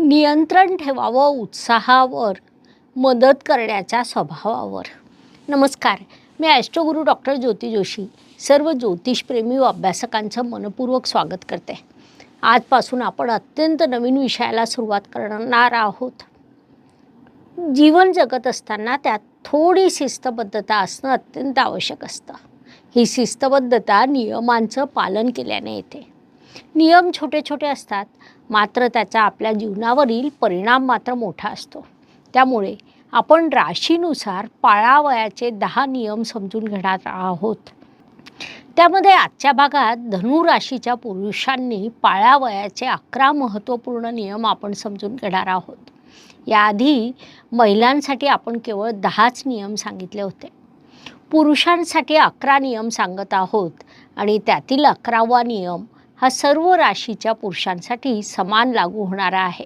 नियंत्रण ठेवावं उत्साहावर मदत करण्याच्या स्वभावावर. नमस्कार मी ॲस्ट्रोगुरू डॉक्टर ज्योती जोशी सर्व ज्योतिषप्रेमी व अभ्यासकांचं मनपूर्वक स्वागत करते. आजपासून आपण अत्यंत नवीन विषयाला सुरुवात करणार आहोत. जीवन जगत असताना त्यात थोडी शिस्तबद्धता असणं अत्यंत आवश्यक असतं. ही शिस्तबद्धता नियमांचं पालन केल्याने येते. नियम छोटे छोटे असतात मात्र त्याचा आपल्या जीवनावरील परिणाम मात्र मोठा असतो. त्यामुळे आपण राशीनुसार पाळावयाचे दहा नियम समजून घेणार आहोत. त्यामध्ये आजच्या भागात धनु राशीच्या पुरुषांनी पाळावयाचे अकरा महत्त्वपूर्ण नियम आपण समजून घेणार आहोत. याआधी महिलांसाठी आपण केवळ दहाच नियम सांगितले होते. पुरुषांसाठी अकरा नियम सांगत आहोत आणि त्यातील अकरावा नियम हा सर्व राशीच्या पुरुषांसाठी समान लागू होणारा आहे.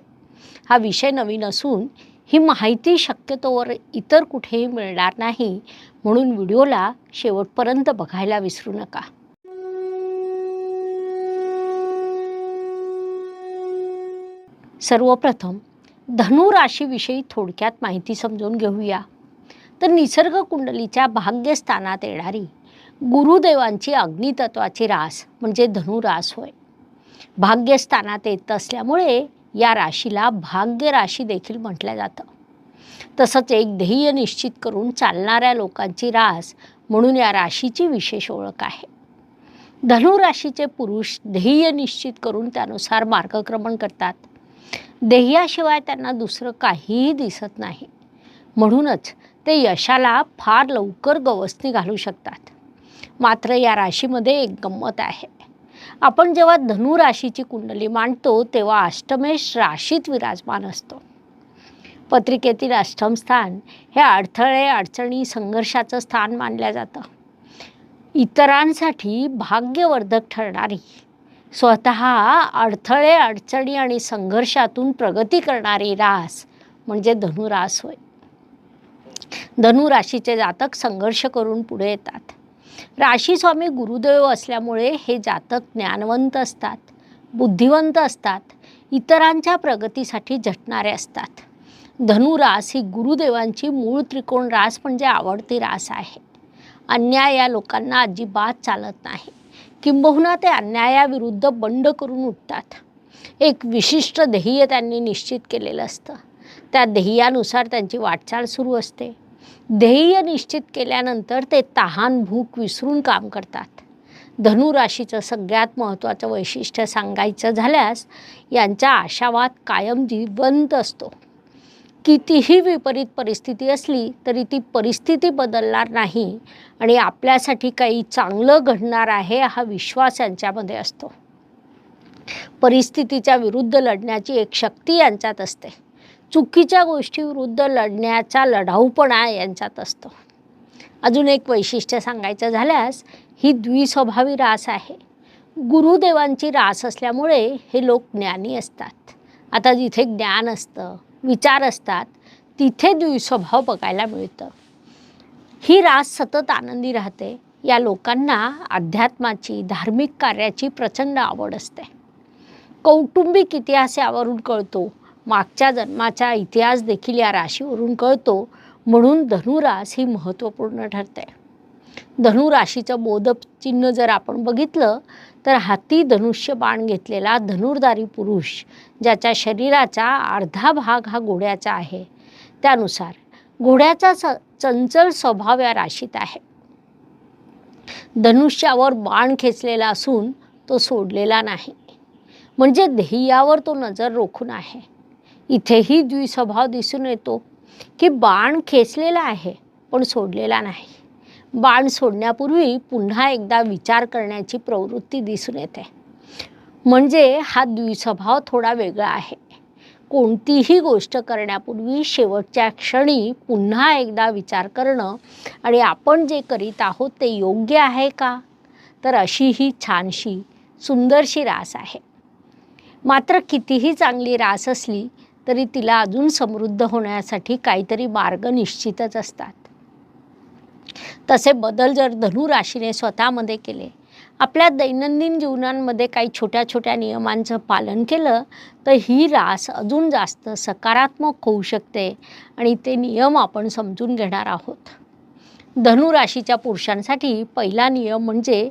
हा विषय नवीन असून ही माहिती शक्यतोवर इतर कुठेही मिळणार नाही म्हणून व्हिडिओला शेवटपर्यंत बघायला विसरू नका. सर्वप्रथम धनु राशीविषयी थोडक्यात माहिती समजून घेऊया. तर निसर्ग कुंडलीच्या भाग्यस्थानात येणारी गुरुदेवांची अग्नितत्वाची रास म्हणजे धनुरास होय. भाग्यस्थानात येत असल्यामुळे या राशीला भाग्य राशी देखील म्हटलं जातं. तसंच एक ध्येय निश्चित करून चालणाऱ्या लोकांची रास म्हणून या राशीची विशेष ओळख आहे. धनु राशीचे पुरुष ध्येय निश्चित करून त्यानुसार मार्गक्रमण करतात. ध्येयाशिवाय त्यांना दुसरं काहीही दिसत नाही. म्हणूनच ते यशाला फार लवकर गवसणी घालू शकतात. मात्र या राशीमध्ये एक गंमत आहे. आपण जेव्हा धनु राशीची कुंडली मांडतो तेव्हा अष्टमेश राशीत विराजमान असतो. पत्रिकेतील अष्टम स्थान हे अडथळे अडचणी संघर्षाचं स्थान मानलं जातं. इतरांसाठी भाग्यवर्धक ठरणारी स्वतः अडथळे अडचणी आणि संघर्षातून प्रगती करणारी रास म्हणजे धनुरास होय. धनु राशीचे जातक संघर्ष करून पुढे येतात. राशी स्वामी गुरुदेव असल्यामुळे हे जातक ज्ञानवंत असतात बुद्धिवंत असतात इतरांच्या प्रगतीसाठी झटणारे असतात. धनुरास ही गुरुदेवांची मूळ त्रिकोण रास म्हणजे आवडती रास आहे. अन्याय या लोकांना अजिबात चालत नाही. किंबहुना ते अन्यायाविरुद्ध बंड करून उठतात. एक विशिष्ट ध्येय त्यांनी निश्चित केलेलं असतं. त्या ध्येयानुसार त्यांची वाटचाल सुरू असते. ध्येय निश्चित केल्यानंतर ते तहान भूक विसरून काम करतात. धनुराशीचं सगळ्यात महत्त्वाचं वैशिष्ट्य सांगायचं झाल्यास यांचा आशावाद कायम जिवंत असतो. कितीही विपरीत परिस्थिती असली तरी ती परिस्थिती बदलणार नाही आणि आपल्यासाठी काही चांगलं घडणार आहे हा विश्वास यांच्यामध्ये असतो. परिस्थितीच्या विरुद्ध लढण्याची एक शक्ती यांच्यात असते. चुकीच्या गोष्टीविरुद्ध लढण्याचा लढाऊपणा यांच्यात असतो. अजून एक वैशिष्ट्य सांगायचं झाल्यास ही द्विस्वभावी रास आहे. गुरुदेवांची रास असल्यामुळे हे लोक ज्ञानी असतात. आता जिथे ज्ञान असतं विचार असतात तिथे द्विस्वभाव बघायला मिळतं. ही रास सतत आनंदी राहते. या लोकांना अध्यात्माची धार्मिक कार्याची प्रचंड आवड असते. कौटुंबिक इतिहास यावरून कळतो. मागच्या जन्माचा इतिहास देखील या राशीवरून कळतो. म्हणून धनुरास ही महत्त्वपूर्ण ठरते. धनुराशीचं मोदचिन्ह जर आपण बघितलं तर हाती धनुष्य बाण घेतलेला धनुर्धारी पुरुष ज्याच्या शरीराचा अर्धा भाग हा घोड्याचा आहे. त्यानुसार घोड्याचा स चंचल स्वभाव या राशीत आहे. धनुष्यावर बाण खेचलेला असून तो सोडलेला नाही. म्हणजे ध्येयावर तो नजर रोखून आहे. इथेही द्विस्वभाव दिसून येतो की बाण खेचलेला आहे पण सोडलेला नाही. बाण सोडण्यापूर्वी पुन्हा एकदा विचार करण्याची प्रवृत्ती दिसून येते. म्हणजे हा द्विस्वभाव थोडा वेगळा आहे. कोणतीही गोष्ट करण्यापूर्वी शेवटच्या क्षणी पुन्हा एकदा विचार करणं आणि आपण जे करीत आहोत ते योग्य आहे का? तर अशी ही छानशी सुंदरशी रास आहे. मात्र कितीही चांगली रास असली तरी तिला अजून समृद्ध होण्यासाठी काहीतरी मार्ग निश्चितच असतात. तसे बदल जर धनु राशीने स्वतःमध्ये केले आपल्या दैनंदिन जीवनांमध्ये काही छोट्या छोट्या नियमांचं पालन केलं तर ही रास अजून जास्त सकारात्मक होऊ शकते आणि ते नियम आपण समजून घेणार आहोत. धनुराशीच्या पुरुषांसाठी पहिला नियम म्हणजे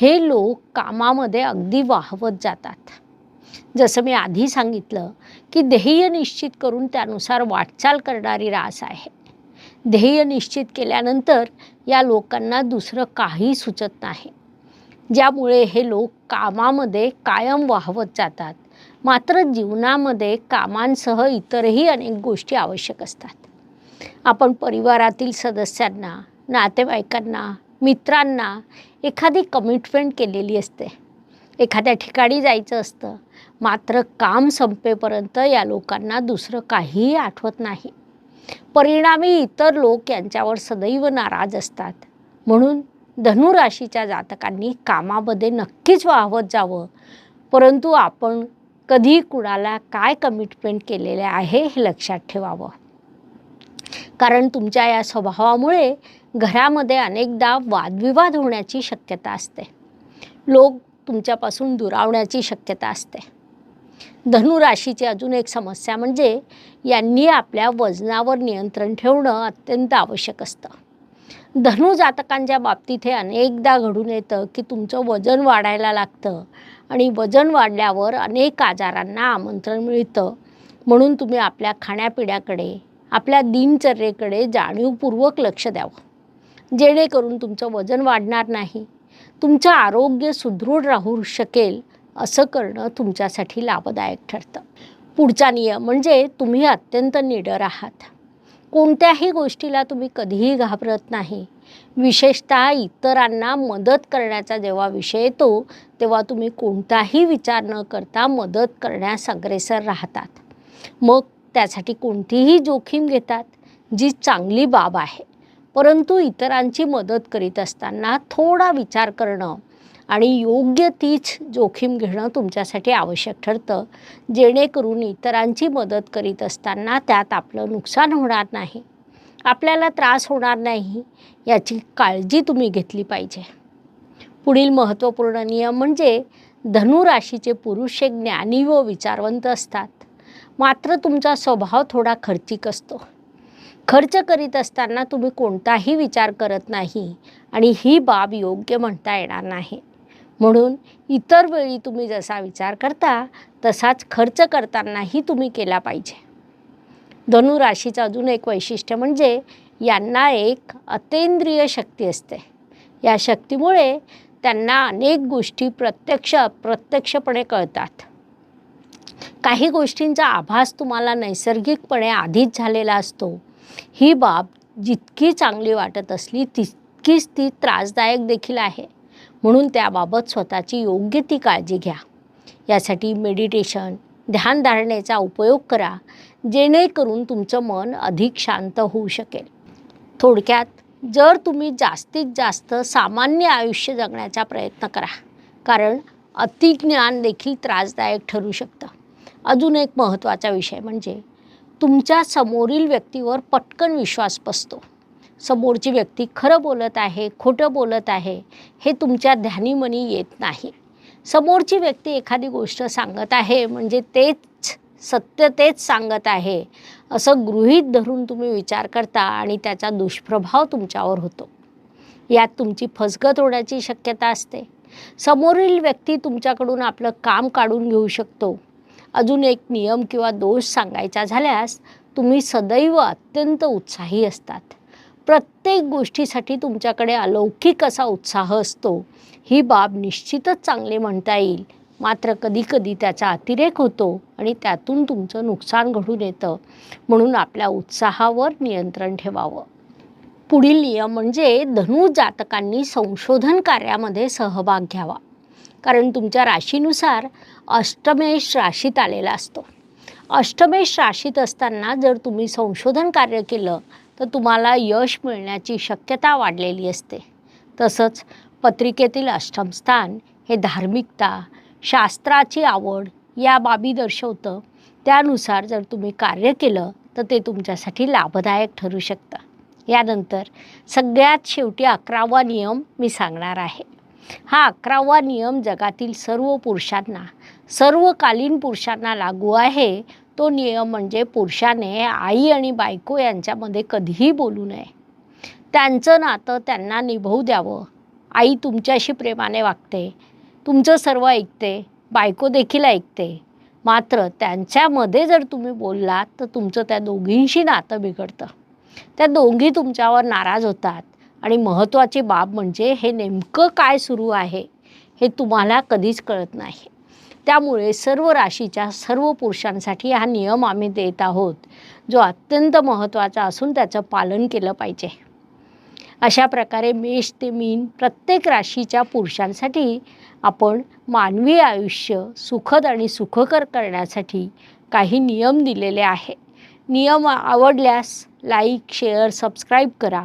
हे लोक कामामध्ये अगदी वाहवत जातात. जसं मी आधी सांगितलं की ध्येय निश्चित करून त्यानुसार वाटचाल करणारी रास आहे. ध्येय निश्चित केल्यानंतर या लोकांना दुसरं काही सुचत नाही. ज्यामुळे हे लोक कामामध्ये कायम वाहवत जातात. मात्र जीवनामध्ये कामांसह इतरही अनेक गोष्टी आवश्यक असतात. आपण परिवारातील सदस्यांना नातेवाईकांना मित्रांना एखादी कमिटमेंट केलेली असते. एखाद्या ठिकाणी जायचं असतं. मात्र काम संपेपर्यंत या लोकांना दुसरं काहीही आठवत नाही. परिणामी इतर लोक यांच्यावर सदैव नाराज असतात. म्हणून धनुराशीच्या जातकांनी कामामध्ये नक्कीच वाहवत जावं. परंतु आपण कधी कुणाला काय कमिटमेंट केलेले आहे हे लक्षात ठेवावं. कारण तुमच्या या स्वभावामुळे घरामध्ये अनेकदा वादविवाद होण्याची शक्यता असते. लोक तुमच्यापासून दुरावण्याची शक्यता असते. धनुराशीची अजून एक समस्या म्हणजे यांनी आपल्या वजनावर नियंत्रण ठेवणं अत्यंत आवश्यक असतं. धनु जातकांच्या बाबतीत हे अनेकदा घडून येतं की तुमचं वजन वाढायला लागतं आणि वजन वाढल्यावर अनेक आजारांना आमंत्रण मिळतं. म्हणून तुम्ही आपल्या खाण्यापिण्याकडे आपल्या दिनचर्येकडे जाणीवपूर्वक लक्ष द्यावं. जेणेकरून तुमचं वजन वाढणार नाही. तुमचं आरोग्य सुदृढ राहू शकेल असं करणं तुमच्यासाठी लाभदायक ठरतं. पुढचा नियम म्हणजे तुम्ही अत्यंत निडर आहात. कोणत्याही गोष्टीला तुम्ही कधीही घाबरत नाही. विशेषतः इतरांना मदत करण्याचा जेव्हा विषय येतो तेव्हा तुम्ही कोणताही विचार न करता मदत करण्यास अग्रेसर राहतात. मग त्यासाठी कोणतीही जोखीम घेतात जी चांगली बाब आहे. परंतु इतरांची मदत करीत असताना थोडा विचार करणं आणि योग्य तीच जोखीम घेणं तुमच्यासाठी आवश्यक ठरतं. जेणेकरून इतरांची मदत करीत असताना त्यात आपलं नुकसान होणार नाही. आपल्याला त्रास होणार नाही याची काळजी तुम्ही घेतली पाहिजे. पुढील महत्त्वपूर्ण नियम म्हणजे धनुराशीचे पुरुष हे ज्ञानी व विचारवंत असतात. मात्र तुमचा स्वभाव थोडा खर्चिक असतो. खर्च करीत असताना तुम्ही कोणताही विचार करत नाही आणि ही बाब योग्य म्हणता येणार नाही. म्हणून इतर वेळी तुम्ही जसा विचार करता तसाच खर्च करतानाही तुम्ही केला पाहिजे. धनुराशीचं अजून एक वैशिष्ट्य म्हणजे यांना एक अतेंद्रिय शक्ती असते. या शक्तीमुळे त्यांना अनेक गोष्टी प्रत्यक्ष अप्रत्यक्षपणे कळतात. काही गोष्टींचा आभास तुम्हाला नैसर्गिकपणे आधीच झालेला असतो. ही बाब जितकी चांगली वाटत असली तितकीच ती त्रासदायक देखील आहे. म्हणून त्याबाबत स्वतःची योग्य ती काळजी घ्या. यासाठी मेडिटेशन ध्यानधारणेचा उपयोग करा जेणेकरून तुमचं मन अधिक शांत होऊ शकेल. थोडक्यात जर तुम्ही जास्तीत जास्त सामान्य आयुष्य जगण्याचा प्रयत्न करा कारण अतिज्ञान देखील त्रासदायक ठरू शकतं. अजून एक महत्त्वाचा विषय म्हणजे तुमच्या समोरील व्यक्तीवर पटकन विश्वास बसतो. समोरची व्यक्ती खरं बोलत आहे खोटं बोलत आहे हे तुमच्या ध्यानीमनी येत नाही. समोरची व्यक्ती एखादी गोष्ट सांगत आहे म्हणजे तेच सत्य तेच सांगत आहे असं गृहीत धरून तुम्ही विचार करता आणि त्याचा दुष्प्रभाव तुमच्यावर होतो. यात तुमची फसगत होण्याची शक्यता असते. समोरील व्यक्ती तुमच्याकडून आपलं काम काढून घेऊ शकतो. अजून एक नियम किंवा दोष सांगायचा झाल्यास तुम्ही सदैव अत्यंत उत्साही असतात. प्रत्येक गोष्टीसाठी तुमच्याकडे अलौकिक असा उत्साह असतो. ही बाब निश्चितच चांगली म्हणता येईल. मात्र कधीकधी त्याचा अतिरेक होतो आणि त्यातून तुमचं नुकसान घडून येतं. म्हणून आपल्या उत्साहावर नियंत्रण ठेवावं. पुढील नियम म्हणजे धनु जातकांनी संशोधन कार्यामध्ये सहभाग घ्यावा. कारण तुमच्या राशीनुसार अष्टमेश राशीत आलेला असतो. अष्टमेश राशीत असताना जर तुम्ही संशोधन कार्य केलं तर तुम्हाला यश मिळण्याची शक्यता वाढलेली असते. तसंच पत्रिकेतील अष्टम स्थान हे धार्मिकता शास्त्राची आवड या बाबी दर्शवतं. त्यानुसार जर तुम्ही कार्य केलं तर ते तुमच्यासाठी लाभदायक ठरू शकतं. यानंतर सगळ्यात शेवटी अकरावा नियम मी सांगणार आहे. हा अकरावा नियम जगातील सर्व पुरुषांना सर्वकालीन पुरुषांना लागू आहे. तो नियम म्हणजे पुरुषाने आई आणि बायको यांच्यामध्ये कधीही बोलू नये. त्यांचं नातं त्यांना निभवू द्यावं. आई तुमच्याशी प्रेमाने वागते. तुमचं सर्व ऐकते. बायको देखील ऐकते. मात्र त्यांच्यामध्ये जर तुम्ही बोललात तर तुमचं त्या दोघींशी नातं बिघडतं. त्या दोघी तुमच्यावर नाराज होतात. आणि महत्त्वाची बाब म्हणजे हे नेमकं काय सुरू आहे हे तुम्हाला कधीच कळत नाही. त्यामुळे सर्व राशीच्या सर्व पुरुषांसाठी हा नियम आम्ही देत आहोत जो अत्यंत महत्त्वाचा असून त्याचं पालन केलं पाहिजे. अशा प्रकारे मेष ते मीन प्रत्येक राशीच्या पुरुषांसाठी आपण मानवी आयुष्य सुखद आणि सुखकर करण्यासाठी काही नियम दिलेले आहे. नियम आवडल्यास लाईक शेअर सबस्क्राईब करा.